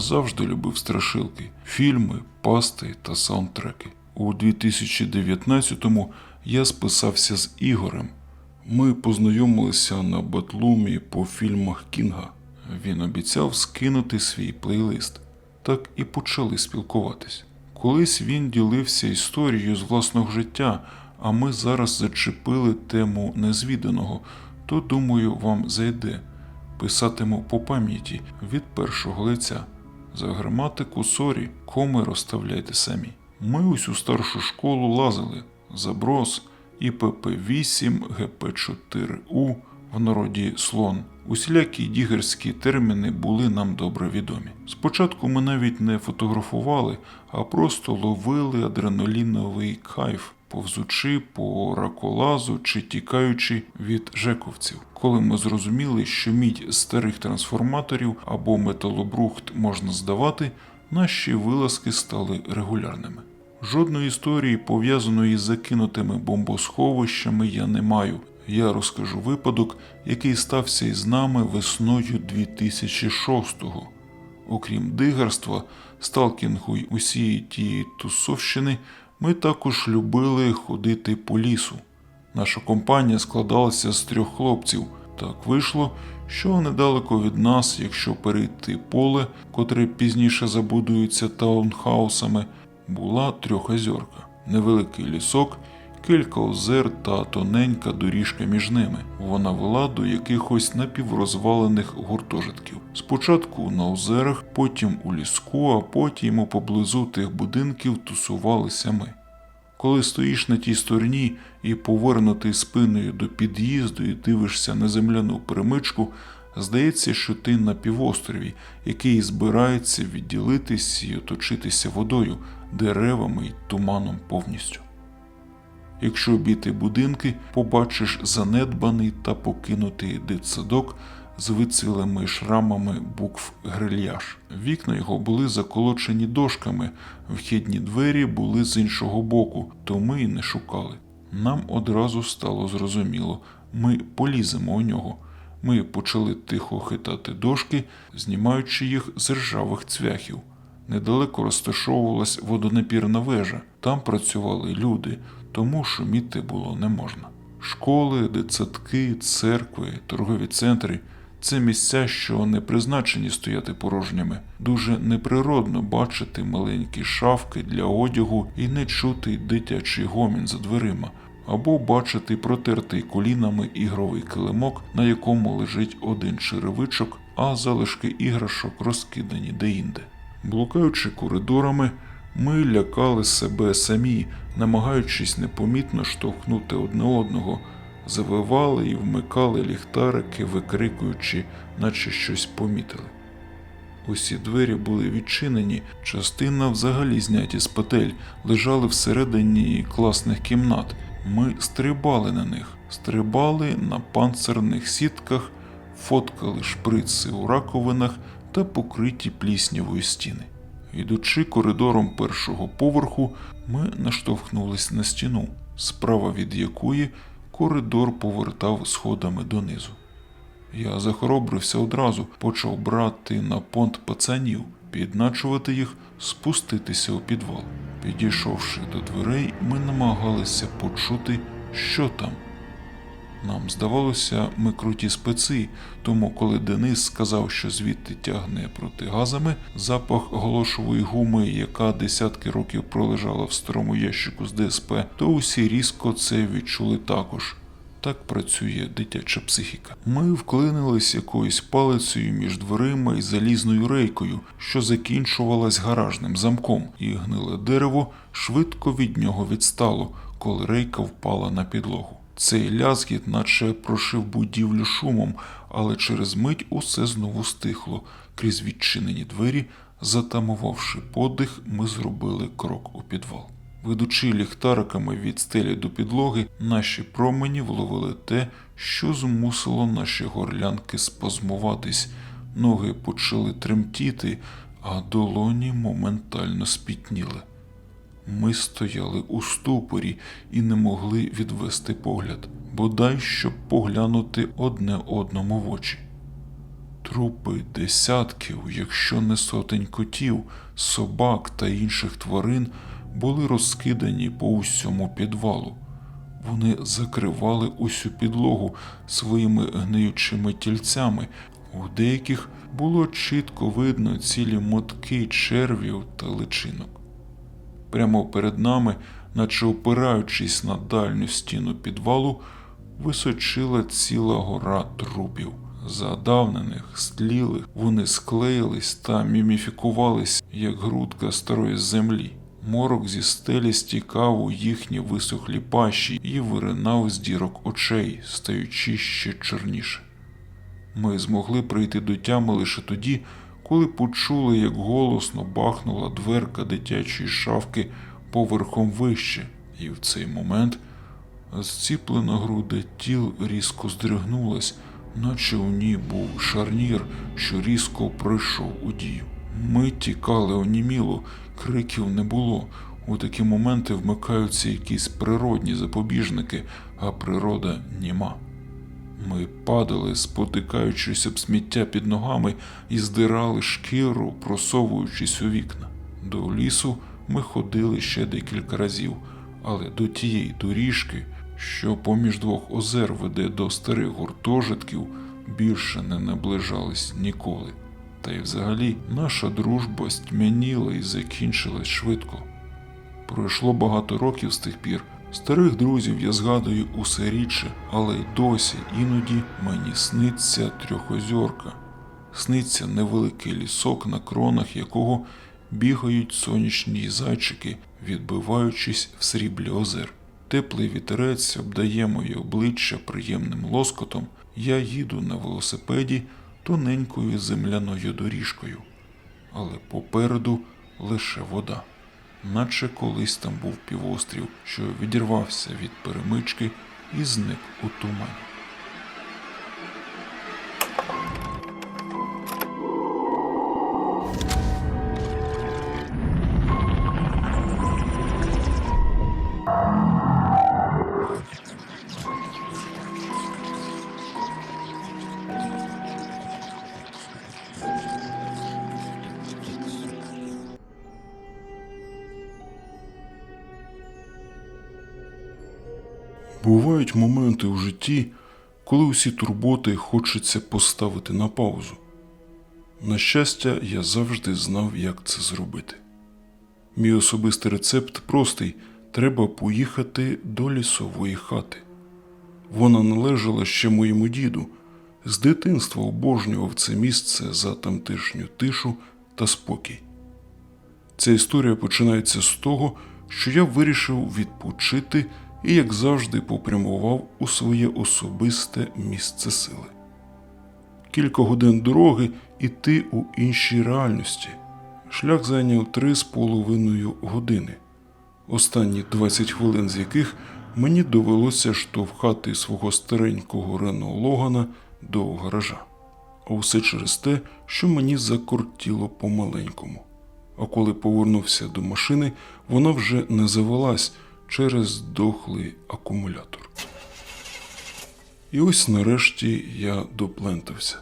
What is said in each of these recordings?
Завжди любив страшилки, фільми, пасти та саундтреки. У 2019-му я списався з Ігорем. Ми познайомилися на батлумі по фільмах Кінга. Він обіцяв скинути свій плейлист. Так і почали спілкуватись. Колись він ділився історією з власного життя, а ми зараз зачепили тему незвіданого, то думаю, вам зайде. Писатиму по пам'яті від першого лиця. За граматику сорі, коми розставляйте самі. Ми усю старшу школу лазили. Заброс, ІПП-8, ГП-4У, в народі слон. Усілякі дігерські терміни були нам добре відомі. Спочатку ми навіть не фотографували, а просто ловили адреналіновий кайф, повзучи по раколазу чи тікаючи від жековців. Коли ми зрозуміли, що мідь з старих трансформаторів або металобрухт можна здавати, наші вилазки стали регулярними. Жодної історії, пов'язаної з закинутими бомбосховищами, я не маю. Я розкажу випадок, який стався із нами весною 2006-го. Окрім дигарства, сталкінгу й усієї тієї тусовщини, ми також любили ходити по лісу. Наша компанія складалася з трьох хлопців. Так вийшло, що недалеко від нас, якщо перейти поле, котре пізніше забудується таунхаусами, була трьохозьорка, невеликий лісок, кілька озер та тоненька доріжка між ними. Вона вела до якихось напіврозвалених гуртожитків. Спочатку на озерах, потім у ліску, а потім у поблизу тих будинків тусувалися ми. Коли стоїш на тій стороні і повернутий спиною до під'їзду і дивишся на земляну перемичку, здається, що ти на півострові, який збирається відділитись і оточитися водою, деревами й туманом повністю. Якщо обійти будинки, побачиш занедбаний та покинутий дитсадок з вицвілими шрамами букв грильяж. Вікна його були заколочені дошками, вхідні двері були з іншого боку, то ми й не шукали. Нам одразу стало зрозуміло, ми поліземо у нього. Ми почали тихо хитати дошки, знімаючи їх з ржавих цвяхів. Недалеко розташовувалась водонапірна вежа. Там працювали люди, тому шуміти було не можна. Школи, дитсадки, церкви, торгові центри це місця, що не призначені стояти порожніми. Дуже неприродно бачити маленькі шафки для одягу і не чути дитячий гомін за дверима, або бачити протертий колінами ігровий килимок, на якому лежить один черевичок, а залишки іграшок розкидані деінде. Блукаючи коридорами, ми лякали себе самі, намагаючись непомітно штовхнути одне одного, завивали і вмикали ліхтарики, викрикуючи, наче щось помітили. Усі двері були відчинені, частина взагалі зняті з петель, лежали всередині класних кімнат. Ми стрибали на них, стрибали на панцирних сітках, фоткали шприци у раковинах та покриті пліснявою стіни. Йдучи коридором першого поверху, ми наштовхнулись на стіну, справа від якої коридор повертав сходами донизу. Я захоробрився одразу, почав брати на понт пацанів, підначувати їх, спуститися у підвал. Підійшовши до дверей, ми намагалися почути, що там. Нам здавалося, ми круті спеці, тому коли Денис сказав, що звідти тягне протигазами запах голошової гуми, яка десятки років пролежала в старому ящику з ДСП, то усі різко це відчули також. Так працює дитяча психіка. Ми вклинились якоюсь палицею між дверима і залізною рейкою, що закінчувалась гаражним замком, і гниле дерево швидко від нього відстало, коли рейка впала на підлогу. Цей лязгіт наче прошив будівлю шумом, але через мить усе знову стихло. Крізь відчинені двері, затамувавши подих, ми зробили крок у підвал. Ведучи ліхтариками від стелі до підлоги, наші промені вловили те, що змусило наші горлянки спазмуватись, ноги почали тремтіти, а долоні моментально спітніли. Ми стояли у ступорі і не могли відвести погляд, бодай щоб поглянути одне одному в очі. Трупи десятків, якщо не сотень котів, собак та інших тварин були розкидані по усьому підвалу. Вони закривали усю підлогу своїми гниючими тільцями. У деяких було чітко видно цілі мотки червів та личинок. Прямо перед нами, наче опираючись на дальню стіну підвалу, височила ціла гора трупів. Задавнених, стлілих, вони склеїлись та міміфікувались, як грудка старої землі. Морок зі стелі стікав у їхні висохлі пащі і виринав з дірок очей, стаючи ще чорніше. Ми змогли прийти до тями лише тоді, коли почули, як голосно бахнула дверка дитячої шафки поверхом вище, і в цей момент зціплена груда тіл різко здригнулась, наче у ній був шарнір, що різко прийшов у дію. Ми тікали оніміло, криків не було. У такі моменти вмикаються якісь природні запобіжники, а природа німа. Ми падали, спотикаючись об сміття під ногами, і здирали шкіру, просовуючись у вікна. До лісу ми ходили ще декілька разів, але до тієї доріжки, що поміж двох озер веде до старих гуртожитків, більше не наближались ніколи. Та й взагалі наша дружба стьмяніла і закінчилась швидко. Пройшло багато років з тих пір. Старих друзів я згадую усе рідше, але й досі іноді мені сниться трьохозорка. Сниться невеликий лісок, на кронах якого бігають сонячні зайчики, відбиваючись в сріблі озер. Теплий вітерець обдає моє обличчя приємним лоскотом. Я їду на велосипеді тоненькою земляною доріжкою, але попереду лише вода наче колись там був півострів, що відірвався від перемички і зник у тумані. Бувають моменти у житті, коли усі турботи хочеться поставити на паузу. На щастя, я завжди знав, як це зробити. Мій особистий рецепт простий: треба поїхати до лісової хати. Вона належала ще моєму діду. З дитинства обожнював це місце за тамтешню тишу та спокій. Ця історія починається з того, що я вирішив відпочити і, як завжди, попрямував у своє особисте місце сили. Кілька годин дороги іти у іншій реальності. Шлях зайняв три з половиною години, останні 20 хвилин з яких мені довелося штовхати свого старенького Рено Логана до гаража. А все через те, що мені закортіло помаленькому. А коли повернувся до машини, вона вже не завелась через дохлий акумулятор. І ось нарешті я доплентався,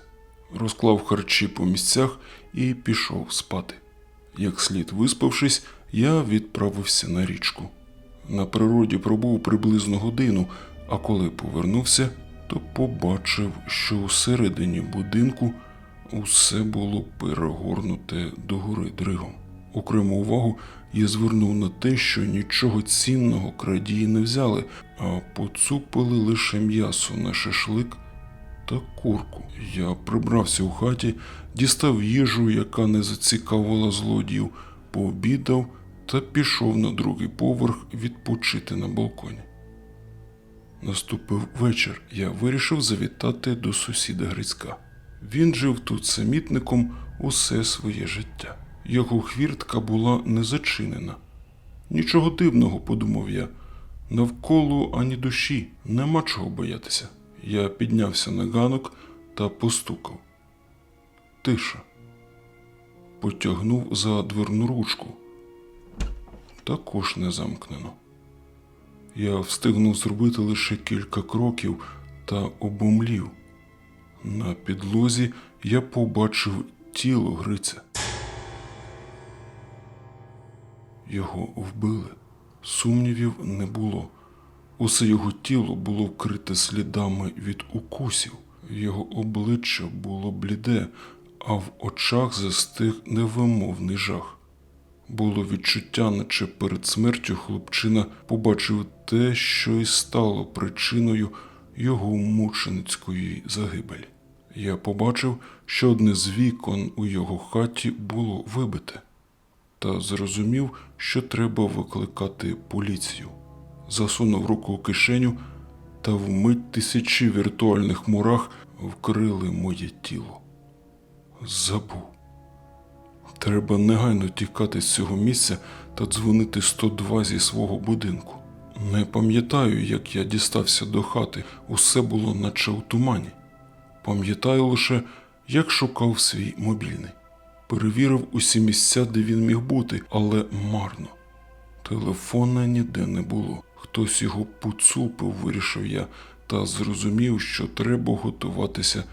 розклав харчі по місцях і пішов спати. Як слід виспавшись, я відправився на річку. На природі пробув приблизно годину, а коли повернувся, то побачив, що усередині будинку усе було перегорнуте догори дригом. Окрему увагу я звернув на те, що нічого цінного крадії не взяли, а поцупили лише м'ясо на шашлик та курку. Я прибрався у хаті, дістав їжу, яка не зацікавила злодіїв, пообідав та пішов на другий поверх відпочити на балконі. Наступив вечір, я вирішив завітати до сусіда Грицька. Він жив тут самітником усе своє життя. Його хвіртка була не зачинена. Нічого дивного, подумав я. Навколо ані душі, нема чого боятися. Я піднявся на ганок та постукав. Тиша. Потягнув за дверну ручку. Також не замкнено. Я встигнув зробити лише кілька кроків та обомлів. На підлозі я побачив тіло Гриця. Його вбили. Сумнівів не було. Усе його тіло було вкрите слідами від укусів. Його обличчя було бліде, а в очах застиг невимовний жах. Було відчуття, наче перед смертю хлопчина побачив те, що й стало причиною його мученицької загибелі. Я побачив, що одне з вікон у його хаті було вибите, та зрозумів, що треба викликати поліцію. Засунув руку у кишеню, та вмить тисячі віртуальних мурах вкрили моє тіло. Забув. Треба негайно тікати з цього місця та дзвонити 102 зі свого будинку. Не пам'ятаю, як я дістався до хати, усе було наче у тумані. Пам'ятаю лише, як шукав свій мобільний. Перевірив усі місця, де він міг бути, але марно. Телефона ніде не було. Хтось його поцупив, вирішив я, та зрозумів, що треба готуватися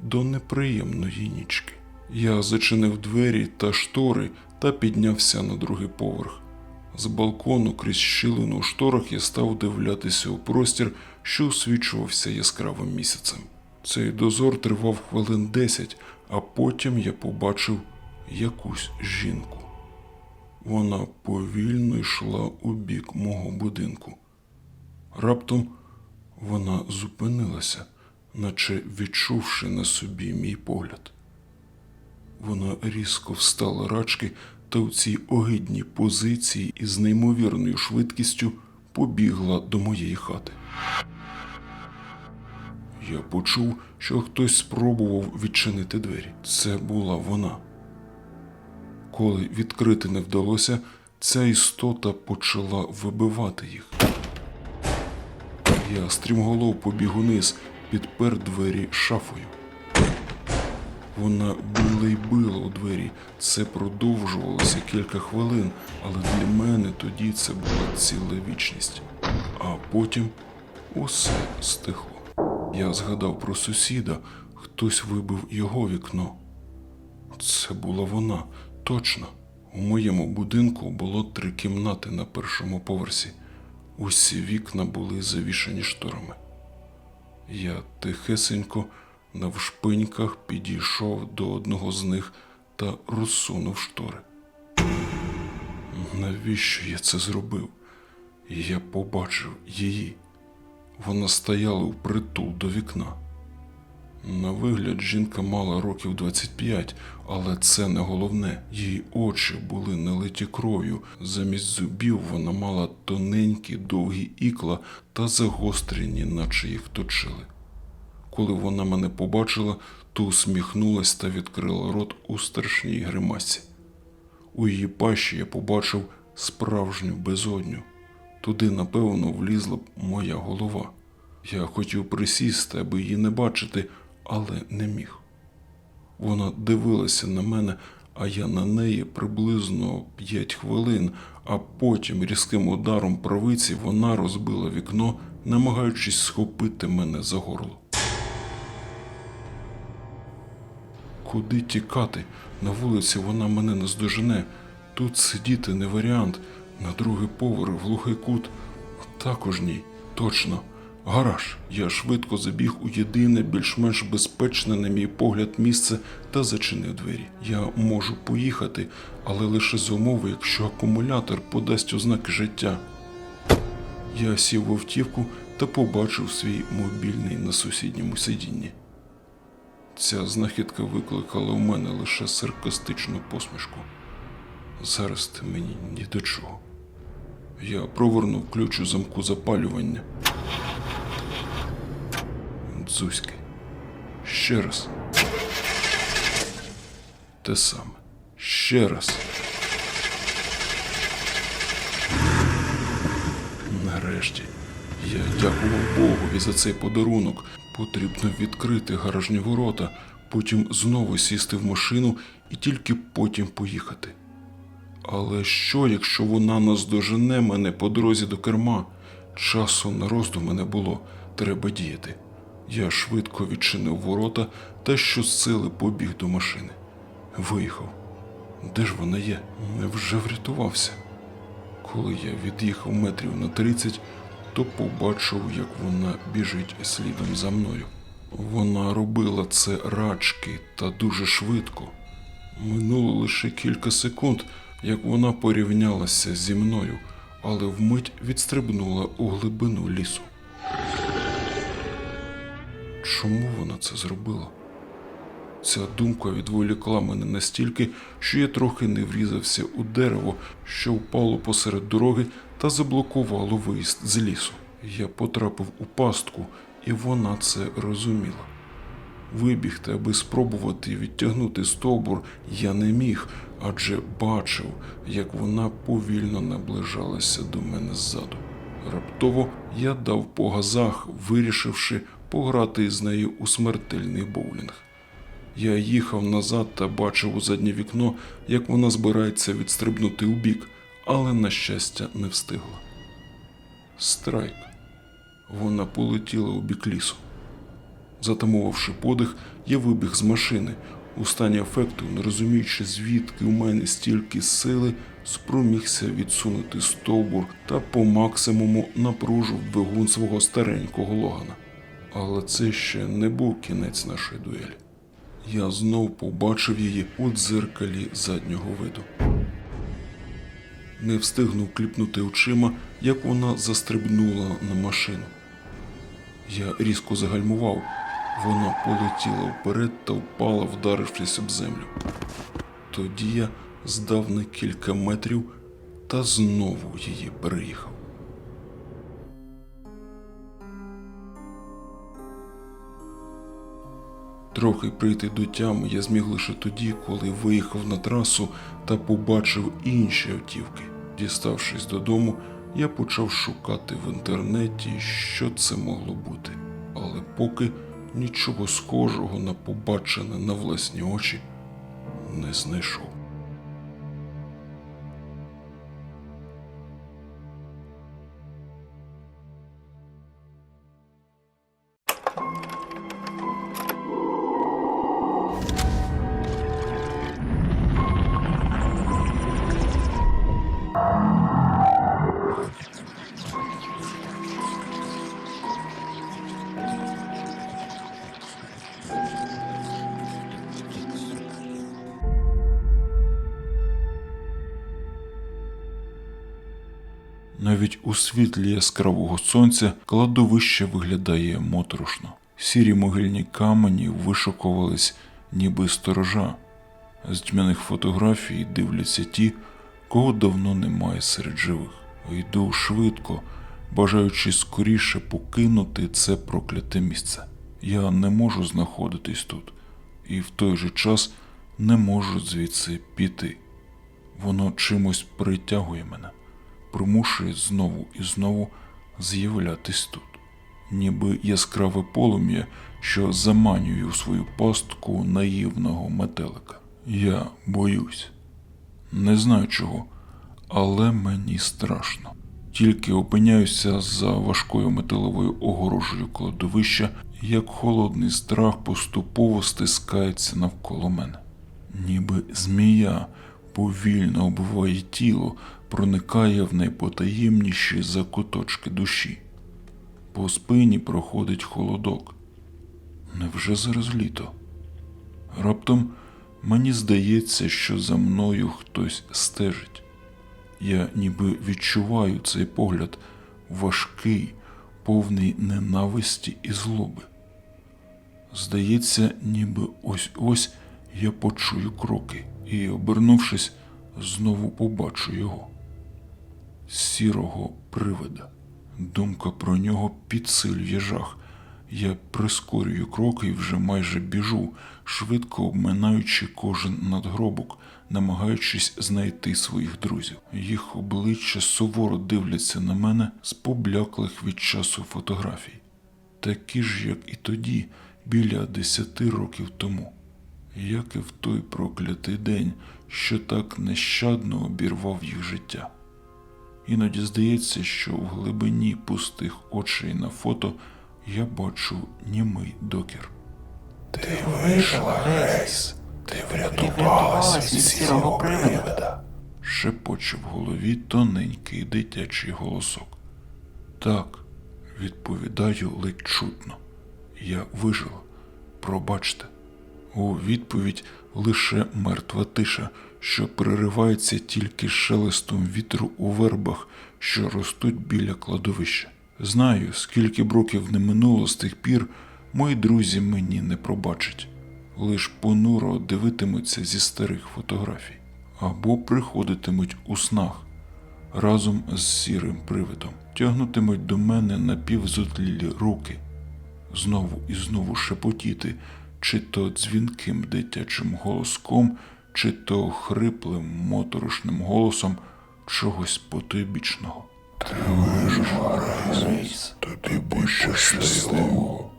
до неприємної нічки. Я зачинив двері та штори та піднявся на другий поверх. З балкону крізь щілину у шторах я став дивлятися у простір, що освічувався яскравим місяцем. Цей дозор тривав хвилин десять, а потім я побачив якусь жінку. Вона повільно йшла у бік мого будинку. Раптом вона зупинилася, наче відчувши на собі мій погляд. Вона різко встала рачки та у цій огидній позиції із неймовірною швидкістю побігла до моєї хати. Я почув, що хтось спробував відчинити двері. Це була вона. Коли відкрити не вдалося, ця істота почала вибивати їх. Я стрімголов побіг униз, підпер двері шафою. Вона била й била у двері. Це продовжувалося кілька хвилин, але для мене тоді це була ціла вічність. А потім усе стихло. Я згадав про сусіда, хтось вибив його вікно. Це була вона, точно. У моєму будинку було три кімнати на першому поверсі. Усі вікна були завішані шторами. Я тихесенько навшпиньках підійшов до одного з них та розсунув штори. Навіщо я це зробив? Я побачив її. Вона стояла впритул до вікна. На вигляд жінка мала років 25, але це не головне. Її очі були налиті кров'ю. Замість зубів вона мала тоненькі довгі ікла та загострені, наче їх точили. Коли вона мене побачила, то усміхнулась та відкрила рот у страшній гримасі. У її пащі я побачив справжню безодню. Туди, напевно, влізла б моя голова. Я хотів присісти, аби її не бачити, але не міг. Вона дивилася на мене, а я на неї приблизно п'ять хвилин, а потім різким ударом правиці вона розбила вікно, намагаючись схопити мене за горло. Куди тікати? На вулиці вона мене не здожене. Тут сидіти не варіант. На другий поверх в глухий кут. Також ні. Точно. Гараж. Я швидко забіг у єдине, більш-менш безпечне, на мій погляд, місце та зачинив двері. Я можу поїхати, але лише за умови, якщо акумулятор подасть ознаки життя. Я сів в автівку та побачив свій мобільний на сусідньому сидінні. Ця знахідка викликала у мене лише саркастичну посмішку. Зараз ти мені ні до чого. Я провернув ключ у замку запалювання. Дзузьки. Ще раз. Те саме. Ще раз. Нарешті. Я дякував Богові за цей подарунок. Потрібно відкрити гаражні ворота, потім знову сісти в машину і тільки потім поїхати. Але що, якщо вона наздожене мене по дорозі до керма? Часу на роздуми не було, треба діяти. Я швидко відчинив ворота та щосили побіг до машини. Виїхав. Де ж вона є? Невже врятувався? Коли я від'їхав метрів на 30, то побачив, як вона біжить слідом за мною. Вона робила це рачки та дуже швидко. Минуло лише кілька секунд, як вона порівнялася зі мною, але вмить відстрибнула у глибину лісу. Чому вона це зробила? Ця думка відволікла мене настільки, що я трохи не врізався у дерево, що впало посеред дороги та заблокувало виїзд з лісу. Я потрапив у пастку, і вона це розуміла. Вибігти, аби спробувати відтягнути стовбур, я не міг, адже бачив, як вона повільно наближалася до мене ззаду. Раптово я дав по газах, вирішивши пограти з нею у смертельний боулінг. Я їхав назад та бачив у заднє вікно, як вона збирається відстрибнути у бік, але, на щастя, не встигла. Страйк. Вона полетіла у бік лісу. Затамувавши подих, я вибіг з машини. У стані афекту, не розуміючи, звідки у мене стільки сили, спромігся відсунути стовбур та по максимуму напружив двигун свого старенького логана. Але це ще не був кінець нашої дуелі. Я знов побачив її у дзеркалі заднього виду. Не встигнув кліпнути очима, як вона застрибнула на машину. Я різко загальмував. Вона полетіла вперед та впала, вдарившись об землю. Тоді я здав на кілька метрів та знову її переїхав. Трохи прийти до тями я зміг лише тоді, коли виїхав на трасу та побачив інші автівки. Діставшись додому, я почав шукати в інтернеті, що це могло бути. Але поки нічого схожого на побачене на власні очі не знайшов. Світлі яскравого сонця кладовище виглядає моторошно. Сірі могильні камені вишукувались, ніби сторожа. З тьмяних фотографій дивляться ті, кого давно немає серед живих. Йду швидко, бажаючи скоріше покинути це прокляте місце. Я не можу знаходитись тут, і в той же час не можу звідси піти. Воно чимось притягує мене примушує знову і знову з'являтись тут, ніби яскраве полум'я, що заманює у свою пастку наївного метелика. Я боюсь, не знаю чого, але мені страшно. Тільки опиняюся за важкою металевою огорожею кладовища, як холодний страх поступово стискається навколо мене, ніби змія повільно обвиває тіло, проникає в найпотаємніші закуточки душі. По спині проходить холодок. Невже зараз літо? Раптом мені здається, що за мною хтось стежить. Я ніби відчуваю цей погляд важкий, повний ненависті і злоби. Здається, ніби ось ось я почую кроки і, обернувшись, знову побачу його сірого привида. Думка про нього підсилює жах. Я прискорюю кроки і вже майже біжу, швидко обминаючи кожен надгробок, намагаючись знайти своїх друзів. Їх обличчя суворо дивляться на мене з побляклих від часу фотографій, такі ж, як і тоді, біля десяти років тому, як і в той проклятий день, що так нещадно обірвав їх життя. Іноді здається, що в глибині пустих очей на фото я бачу німий докір. Ти вижила, Грейс. Ти врятувалась від сірого привида. шепоче в голові тоненький дитячий голосок. Так, відповідаю ледь чутно. Я вижила. Пробачте. У відповідь лише мертва тиша, що переривається тільки шелестом вітру у вербах, що ростуть біля кладовища. Знаю, скільки б років не минуло з тих пір, мої друзі мені не пробачать, лиш понуро дивитимуться зі старих фотографій. Або приходитимуть у снах разом з сірим привидом, тягнутимуть до мене напівзотлілі руки, знову і знову шепотіти, чи то дзвінким дитячим голоском, чи то хриплим моторошним голосом чогось потойбічного. Грейс, тобі будь щасливо.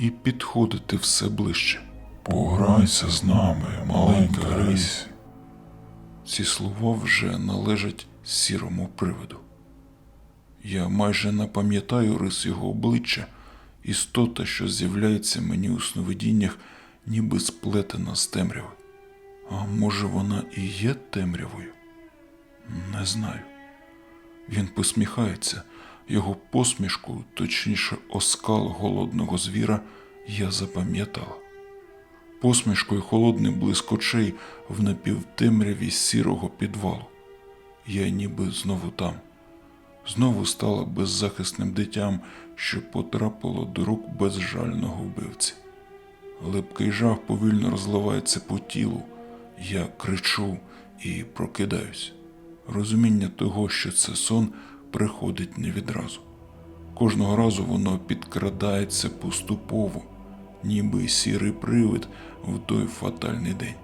І підходити все ближче. Пограйся з нами, маленька Грейс. Ці слова вже належать сірому привиду. Я майже не пам'ятаю рис його обличчя, істота, що з'являється мені у сновидіннях, ніби сплетена з темряви. А може, вона і є темрявою? Не знаю. Він посміхається, його посмішку, точніше, оскал голодного звіра, я запам'ятала посмішкою холодний блиск очей в напівтемряві сірого підвалу. Я ніби знову там, знову стала беззахисним дитям, що потрапило до рук безжального вбивці. Липкий жах повільно розливається по тілу. Я кричу і прокидаюсь. Розуміння того, що це сон, приходить не відразу. Кожного разу воно підкрадається поступово, ніби сірий привид в той фатальний день,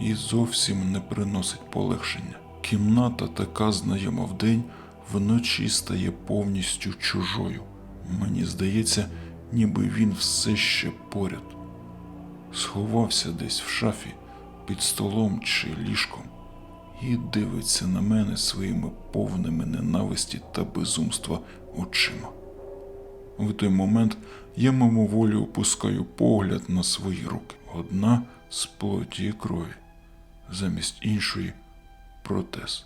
і зовсім не приносить полегшення. Кімната така знайома вдень, вночі стає повністю чужою. Мені здається, ніби він все ще поряд. Сховався десь в шафі, під столом чи ліжком, і дивиться на мене своїми повними ненависті та безумства очима. В той момент я мимоволі опускаю погляд на свої руки. Одна з плоті і крові, замість іншої протез.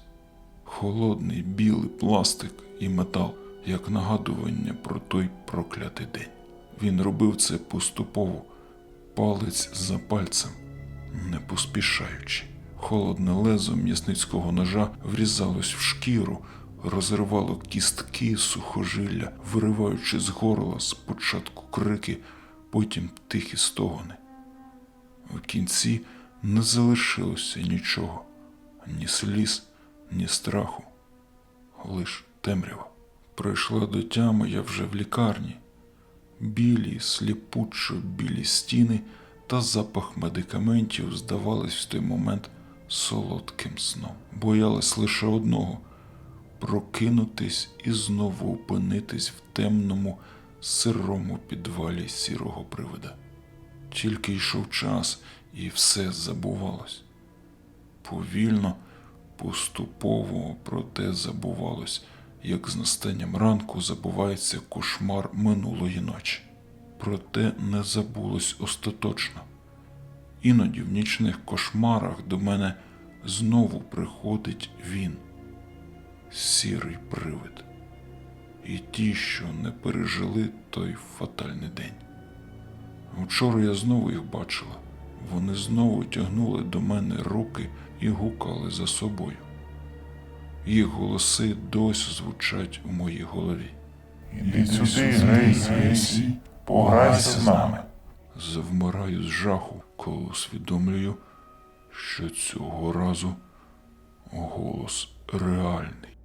Холодний білий пластик і метал, як нагадування про той проклятий день. Він робив це поступово, палець за пальцем, не поспішаючи. Холодне лезо м'ясницького ножа врізалось в шкіру, розривало кістки, сухожилля, вириваючи з горла спочатку крики, потім тихі стогони. В кінці не залишилося нічого, ні сліз, ні страху, лиш темрява. Прийшла до тями я вже в лікарні. Білі, сліпучо білі стіни та запах медикаментів здавались в той момент солодким сном. Боялась лише одного прокинутись і знову опинитись в темному, сирому підвалі сірого привида. Тільки йшов час, і все забувалось. Повільно, поступово, проте забувалось, як з настанням ранку забувається кошмар минулої ночі. Проте не забулось остаточно. Іноді в нічних кошмарах до мене знову приходить він, сірий привид, і ті, що не пережили той фатальний день. Вчора я знову їх бачила. Вони знову тягнули до мене руки і гукали за собою. Їх голоси досі звучать у моїй голові. Іди сюди, Грейсі. Пограйся з нами. Завмираю з жаху, коли усвідомлюю, що цього разу голос реальний.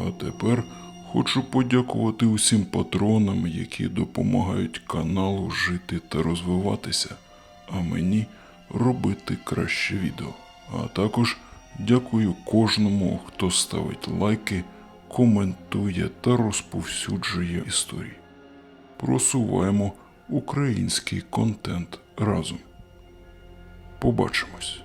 А тепер хочу подякувати усім патронам, які допомагають каналу жити та розвиватися, а мені робити краще відео. А також дякую кожному, хто ставить лайки, коментує та розповсюджує історії. Просуваємо український контент разом. Побачимось!